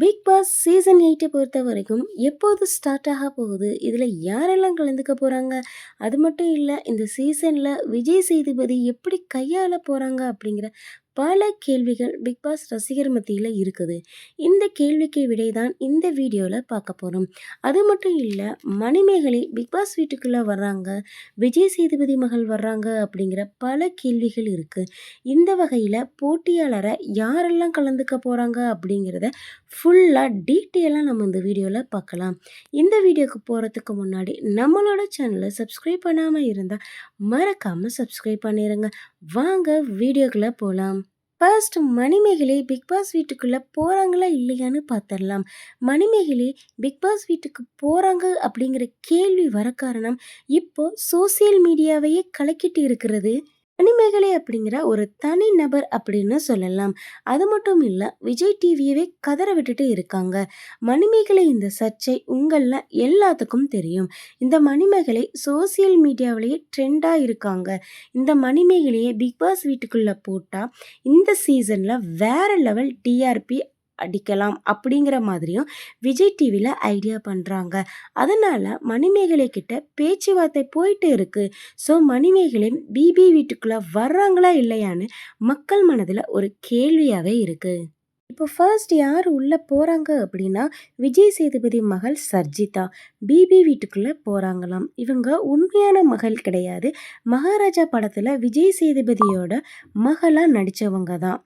Big Boss season எயிட்டை பொறுத்த வரைக்கும் எப்போது ஸ்டார்ட் ஆக போகுது இதில் யாரெல்லாம் கலந்துக்க போகிறாங்க அது மட்டும் இல்லை இந்த சீசனில் விஜய் சேதுபதி எப்படி கையாள போகிறாங்க அப்படிங்கிற பல கேள்விகள் பிக்பாஸ் ரசிகர் மத்தியில் இருக்குது. இந்த கேள்விக்கு விடை தான் இந்த வீடியோவில் பார்க்க போகிறோம் அது மட்டும் இல்லை மணிமேகலை பிக்பாஸ் வீட்டுக்குள்ளே வர்றாங்க. விஜய் சேதுபதி மகள் வர்றாங்க அப்படிங்கிற பல கேள்விகள் இருக்குது இந்த வகையில் போட்டியாளரை யாரெல்லாம் கலந்துக்க போகிறாங்க அப்படிங்கிறத ஃபுல்லாக டீட்டெயிலாக நம்ம இந்த வீடியோவில் பார்க்கலாம். இந்த வீடியோக்கு போகிறதுக்கு முன்னாடி நம்மளோட சேனலை சப்ஸ்கிரைப் பண்ணாமல் இருந்தால் மறக்காமல் சப்ஸ்கிரைப் பண்ணிடுங்க வாங்க வீடியோக்குள்ளே போகலாம் ஃபர்ஸ்ட் மணிமேகலை பிக்பாஸ் வீட்டுக்குள்ளே போகிறாங்களா இல்லையான்னு பார்த்துடலாம் மணிமேகலை பிக்பாஸ் வீட்டுக்கு போகிறாங்க அப்படிங்கிற கேள்வி வர காரணம் இப்போது சோசியல் மீடியாவையே கலக்கிட்டு இருக்கிறது மணிமேகலை அப்படிங்கிற ஒரு தனி நபர் அப்படின்னு சொல்லலாம். அது மட்டும் இல்லை விஜய் டிவியவே கதற விட்டுட்டு இருக்காங்க. மணிமேகலை இந்த சர்ச்சை உங்களில் எல்லாத்துக்கும் தெரியும். இந்த மணிமேகலை சோசியல் மீடியாவிலேயே ட்ரெண்டாக இருக்காங்க. இந்த மணிமேகலையை பிக் பாஸ் வீட்டுக்குள்ளே போட்டால் இந்த சீசனில் வேற லெவல் டிஆர்பி அடிக்கலாம் அப்படிங்கிற மாதிரியும் விஜய் டிவியில் ஐடியா பண்ணுறாங்க அதனால் மணிமேகலை கிட்ட பேச்சுவார்த்தை போயிட்டு இருக்குது ஸோ மணிமேகலை பிபி வீட்டுக்குள்ளே வர்றாங்களா இல்லையான்னு மக்கள் மனதில் ஒரு கேள்வியாகவே இருக்குது இப்போ ஃபர்ஸ்ட் யார் உள்ளே போகிறாங்க அப்படின்னா விஜய் சேதுபதி மகள் சர்ஜிதா. பிபி வீட்டுக்குள்ளே போகிறாங்களாம் இவங்க உண்மையான மகள் கிடையாது. மகாராஜா படத்தில் விஜய் சேதுபதியோட மகளாக நடித்தவங்க தான்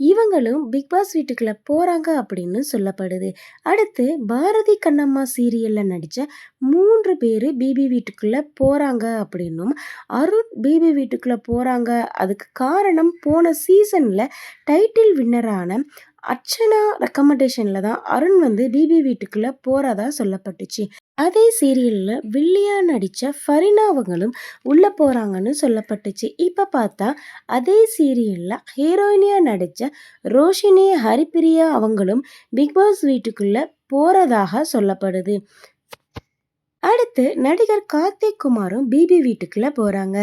இவங்களும் பிக் பாஸ் வீட்டுக்குள்ள போறாங்க அப்படின்னு சொல்லப்படுது. அடுத்து பாரதி கண்ணம்மா சீரியல்ல நடிச்ச மூன்று பேர் பிபி வீட்டுக்குள்ள போறாங்க அப்படின்னும் அருண் பிபி வீட்டுக்குள்ள போறாங்க. அதுக்கு காரணம் போன சீசன்ல டைட்டில் வின்னரான அர்ச்சனா ரெக்கமெண்டேஷனில் தான் அருண் வந்து பிபி வீட்டுக்குள்ளே போகிறதா சொல்லப்பட்டுச்சு. அதே சீரியலில் வில்லியா நடித்த ஃபரினா அவங்களும் உள்ளே போகிறாங்கன்னு சொல்லப்பட்டுச்சு. இப்போ பார்த்தா அதே சீரியலில் ஹீரோயினியாக நடித்த ரோஷினி ஹரிப்பிரியா அவங்களும் பிக்பாஸ் வீட்டுக்குள்ளே போகிறதாக சொல்லப்படுது. அடுத்து நடிகர் கார்த்திக் குமாரும் பிபி வீட்டுக்குள்ள போறாங்க.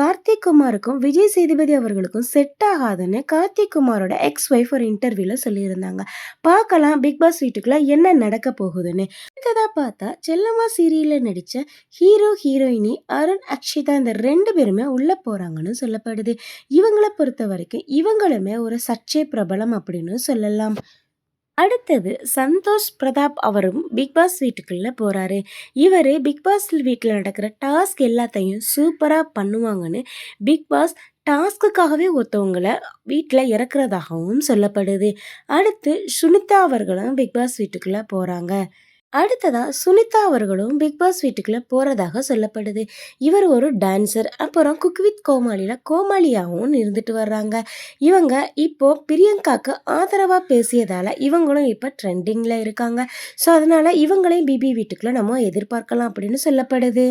கார்த்திக் குமாருக்கும் விஜய் சேதுபதி அவர்களுக்கும் செட் ஆகாதுன்னு கார்த்திக் குமாரோட எக்ஸ் ஒய்ஃப் ஒரு இன்டர்வியூல சொல்லியிருந்தாங்க. பார்க்கலாம் பிக் பாஸ் வீட்டுக்குள்ள என்ன நடக்க போகுதுன்னு. அடுத்ததா பார்த்தா செல்லம்மா சீரியல்ல நடிச்ச ஹீரோ ஹீரோயினி அருண் அக்ஷிதா இந்த ரெண்டு பேருமே உள்ள போறாங்கன்னு சொல்லப்படுது. இவங்களை பொறுத்த வரைக்கும் இவங்களுமே ஒரு சர்ச்சை பிரபலம் அப்படின்னு சொல்லலாம். அடுத்தது சந்தோஷ் பிரதாப் அவரும் பிக் பாஸ் வீட்டுக்குள்ளே போகிறாரு இவர் பிக் பாஸ் வீட்டில் நடக்கிற டாஸ்க் எல்லாத்தையும் சூப்பராக பண்ணுவாங்கன்னு பிக் பாஸ் டாஸ்க்குக்காகவே ஒருத்தவங்களை வீட்டில் இறக்குறதாகவும் சொல்லப்படுது. அடுத்து சுனிதா அவர்களும் பிக் பாஸ் வீட்டுக்குள்ளே போகிறாங்க அடுத்ததாக சுனிதா அவர்களும் பிக் பாஸ் வீட்டுக்குள்ளே போகிறதாக சொல்லப்படுது. இவர் ஒரு டான்சர் அப்புறம் குக் வித் கோமாளியில் கோமாளியாகவும் இருந்துட்டு வர்றாங்க. இவங்க இப்போ பிரியங்காக்கு ஆதரவாக பேசியதால் இவங்களும் இப்போ ட்ரெண்டிங்கில் இருக்காங்க. ஸோ அதனால் இவங்களையும் பிபி வீட்டுக்குள்ளே நம்ம எதிர்பார்க்கலாம் அப்படின்னு சொல்லப்படுது.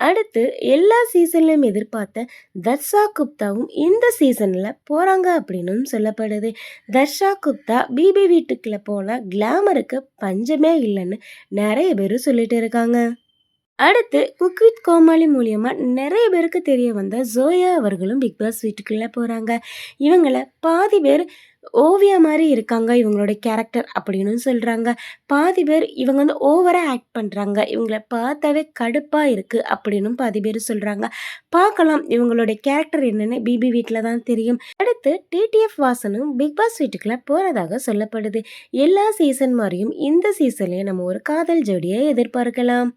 அடுத்து எல்லா சீசன்லையும் எதிர்பார்த்த தர்ஷா குப்தாவும் இந்த சீசனில் போகிறாங்க அப்படின்னும் சொல்லப்படுது. தர்ஷா குப்தா பிபி வீட்டுக்குள்ளே போனால் கிளாமருக்கு பஞ்சமே இல்லைன்னு நிறைய பேர் சொல்லிட்டு இருக்காங்க. அடுத்து குக் வித் கோமாளி மூலியமாக நிறைய பேருக்கு தெரிய வந்த ஜோயா அவர்களும் பிக் பாஸ் வீட்டுக்குள்ளே போகிறாங்க இவங்கள பாதி பேர் ஓவியா மாதிரி இருக்காங்க இவங்களோட கேரக்டர் அப்படின்னு சொல்கிறாங்க பாதி பேர் இவங்க வந்து ஓவராக ஆக்ட் பண்ணுறாங்க இவங்கள பார்த்தாவே கடுப்பாக இருக்குது அப்படின்னும் பாதி பேர் சொல்கிறாங்க பார்க்கலாம் இவங்களோட கேரக்டர் என்னென்னு பிபி வீட்டில் தான் தெரியும். அடுத்து டிடிஎஃப் வாசனும் பிக் பாஸ் வீட்டுக்குள்ளே போகிறதாக சொல்லப்படுது. எல்லா சீசன் மாதிரியும் இந்த சீசன்லேயே நம்ம ஒரு காதல் ஜோடியை எதிர்பார்க்கலாம்.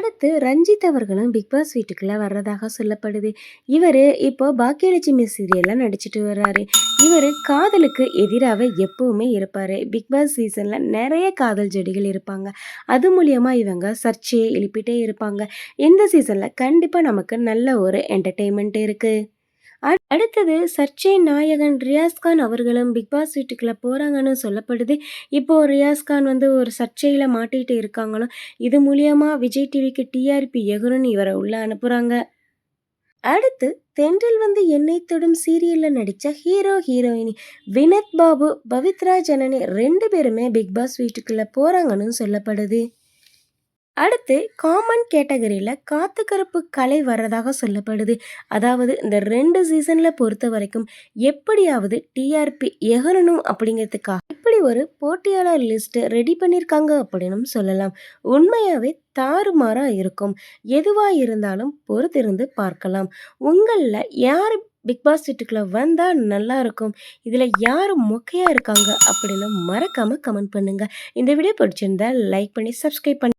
அடுத்து ரஞ்சித் அவர்களும் பிக் பாஸ் வீட்டுக்குள்ள வர்றதாக சொல்லப்படுது. இவர் இப்போ பாக்கியலட்சுமி சீரியலில் நடிச்சிட்டு வர்றாரு. இவர் காதலுக்கு எதிராக எப்பவுமே இருப்பார். பிக் பாஸ் சீசனில் நிறைய காதல் ஜடிகள் இருப்பாங்க. அது மூலியமாக இவங்க சர்ச்சையை எழுப்பிட்டே இருப்பாங்க. இந்த சீசனில் கண்டிப்பாக நமக்கு நல்ல ஒரு என்டர்டெயின்மெண்ட் இருக்குது அடுத்தது சர்ச்சை நாயகன் ரியாஸ்கான் அவர்களும் பிக் பாஸ் வீட்டுக்குள்ளே போகிறாங்கன்னு சொல்லப்படுது. இப்போது ரியாஸ்கான் வந்து ஒரு சர்ச்சையில் மாட்டிகிட்டு இருக்காங்களோ இது மூலியமாக விஜய் டிவிக்கு டிஆர்பி எகுருன்னு இவரை உள்ளே அனுப்புகிறாங்க அடுத்து தென்றல் வந்து என்னை தொடும் சீரியலில் நடித்த ஹீரோ ஹீரோயினி வினத் பாபு பவித்ரா ஜனனி ரெண்டு பேருமே பிக் பாஸ் வீட்டுக்குள்ளே போகிறாங்கன்னு சொல்லப்படுது. அடுத்து காமன் கேட்டகரியில் காத்து கருப்பு கலை வர்றதாக சொல்லப்படுது. அதாவது இந்த ரெண்டு சீசனில் பொறுத்த வரைக்கும் எப்படியாவது டிஆர்பி எகறணும் அப்படிங்கிறதுக்காக இப்படி ஒரு போட்டியாளர் லிஸ்ட்டு ரெடி பண்ணியிருக்காங்க அப்படின்னும் சொல்லலாம். உண்மையாகவே தாறுமாறாக இருக்கும். எதுவாக இருந்தாலும் பொறுத்திருந்து பார்க்கலாம். உங்களில் யார் பிக் பாஸ் வீட்டுக்குள்ளே வந்தால் நல்லாயிருக்கும் இதில் யார் மொக்கையாக இருக்காங்க? அப்படின்னு மறக்காமல் கமெண்ட் பண்ணுங்கள் இந்த வீடியோ பிடிச்சிருந்தா லைக் பண்ணி சப்ஸ்கிரைப் பண்ணி